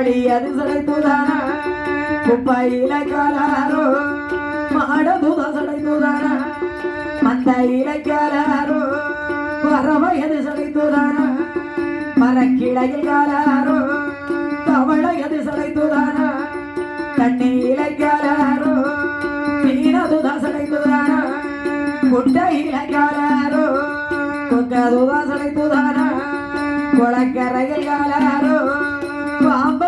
கோழி அது சடைத்துதான? குப்பையில காலாரோ மாடதுத சடைத்துதான? மந்தையில காலாரோ பறவை சடைத்துதான? மரக்கிளையில் காலாரோ தவளையது சடைத்துதான? தண்ணீர காலாரோ மீனதுத சடைத்துதான? குட்டையில காலாரோ கொக்கதுத சடைத்துதான? கொளக்கரையில் காலாரோ பாம்பு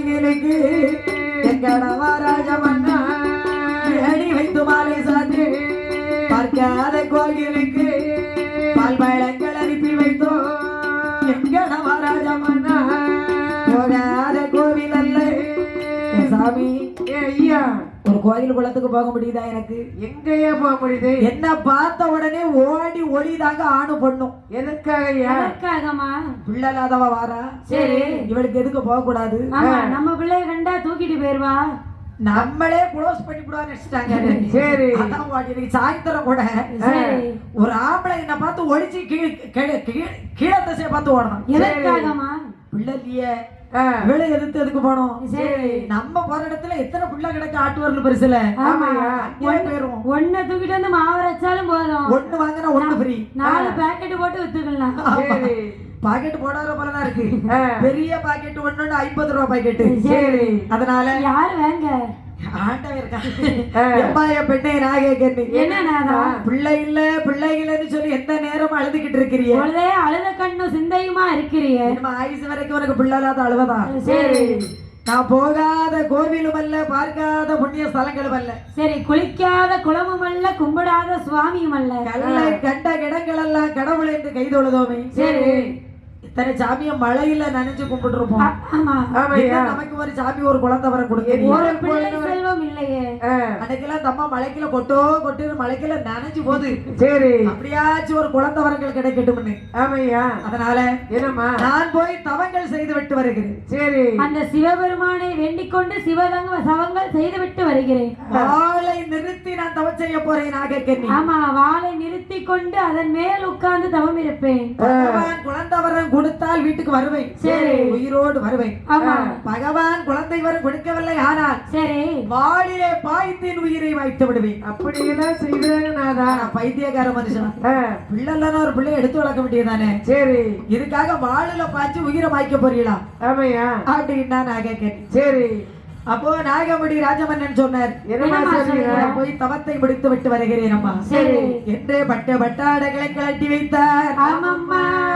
கோயிலுக்கு எங்கடவா ராஜமன்னா? ஏடி வைத்து மாலை சாத்து பார்க்காத கோயிலுக்கு பால் பழங்கள் அனுப்பி வைத்தோம். எங்கடவா ராஜமன்னா? போகாத கோவில் அல்ல சாமி ஏ ஐயா. ஒரு கோயில் குளத்துக்கு போக முடியுதா எனக்கு? எங்கேயா போக முடியுது. என்ன பார்த்த உடனே ஓடி ஒளிதாங்க ஆணு பொண்ணும். எதுக்காக ஐயா எதற்காகமா பிள்ளை இல்லாதவ வாரா? சரி. இவளுக்கு எதுக்கு போக கூடாது? ஆமா நம்ம பிள்ளைய கண்டா தூக்கிட்டு போயிருவா? நம்மளே க்ளோஸ் பண்ணி விடுவான்னு நினைச்சிட்டாங்க. சரி. அதான் இன்னைக்கு சாயந்தரம் கூட. ஒரு ஆம்பளை என்ன பார்த்து ஒடிச்சு கீழ் கீழ் கீழ் கீழே திசையை பார்த்து ஓடணும். எதற்காகமா பிள்ளை இவளை எதிர்த்து எதுக்கு போனோம்? சரி நம்ம போற இடத்துல எத்தனை பிள்ளை கிடைக்க ஆட்டு வரல பெருசுல? ஒன்ன தூக்கிட்டு வந்து மாவு அரைச்சாலும் போதும். ஒண்ணு வாங்கினா ஒண்ணு ஃப்ரீ நாலு பேக்கெட் போட்டு வித்துக்கலாம். பாக்கெட் போடாத போலதான் இருக்கு. பெரிய பாக்கெட் ஒண்ணு ஐம்பது ரூபா பாக்கெட் சரி. அதனால யாரு வேங்க? பிள்ளை இல்ல பிள்ளை இல்லைன்னு சொல்லி எந்த நேரமும் அழுதுகிட்டு இருக்கிறிய? பொழுதே அழுத கண்ணும் சிந்தையுமா இருக்கிறியே? நம்ம ஆயுசு வரைக்கும் உனக்கு பிள்ளை இல்லாத அழுவதான் சரி. நான் போகாத கோவிலும் அல்ல பார்க்காத புண்ணிய ஸ்தலங்களும் அல்ல. சரி குளிக்காத குளமும் அல்ல கும்பிடாத சுவாமியும் அல்ல. கல்லை கண்ட இடங்கள் எல்லாம் கடவுள் என்று கைதொழுதோமே சரி. இத்தனை சாமிய மழையில நனைஞ்சு கும்பிட்டுருப்போம் நமக்கு ஒரு சாமி ஒரு குழந்தை வர கொடுக்க இல்லையே. அன்னைக்கெல்லாம் தம்மா கொட்டோ கொட்டு மலைக்குள்ள நனைஞ்சு போகுது. சரி. அப்படியாச்சும் ஒரு குழந்தை வரங்கள் கிடைக்கட்டும்னு. ஆமையா அதனால என்னம்மா? நான் போய் தவங்கள் செய்து விட்டு வருகிறேன். சரி. அந்த சிவபெருமானை வேண்டிக் கொண்டு சிவதங்க சவங்கள் செய்துவிட்டு வருகிறேன். ஆளை நிறுத்தி நான் தவம் செய்ய போறேன் நாகக்கண்ணி ஆமா வாளை நிறுத்தி கொண்டு அதன் மேல் உட்கார்ந்து தவம் இருப்பேன். குழந்தை வரம் கொடுத்தால் வீட்டுக்கு வருவேன். சரி. உயிரோடு வருவேன். பகவான் குழந்தை வரம் கொடுக்கவில்லை ஆனால் சரி. வாளிலே பாய்த்தின் உயிரை வைத்து விடுவேன். அப்படியெல்லாம் செய்தாங்க நாதா? நான் பைத்தியக்கார மனுஷன். பிள்ளை இல்லைன்னா ஒரு பிள்ளைய எடுத்து வளர்க்க வேண்டியதானே சரி. இதுக்காக வாளில பாய்ச்சி உயிரை மாய்க்க போறீங்களா? ஆமையா? அப்படின்னா நாகக்கண்ணி சரி. அப்போ நாகமுடி ராஜமன்னன் சொன்னார் போய் தவத்தை முடித்து விட்டு வருகிறேன் அம்மா. என்றே பட்ட பட்டாடைகளை கழட்டி வைத்தார்.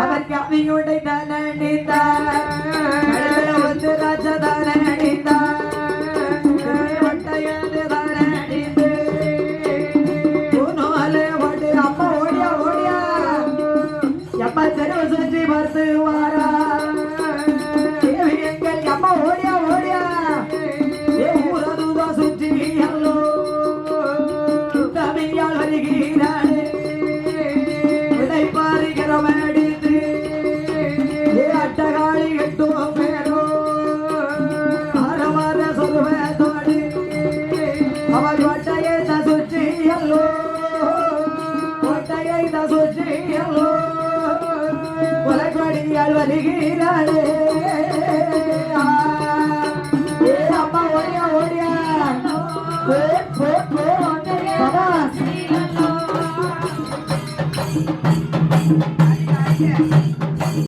அவர் கவியுடை தான் அணிந்தார் என்னை பாருகிறோம் அடித்து அட்டகாளி கட்டுவோம் மேலோ அரவாத சொல்வேதோடு அவர் கொட்டையை தசுற்றி எல்லோ கொட்டையை தசுற்றி எல்லோ கொலைக்கொடியால் வருகிறாளே ஏ அப்பா ஒடியா ஒடியா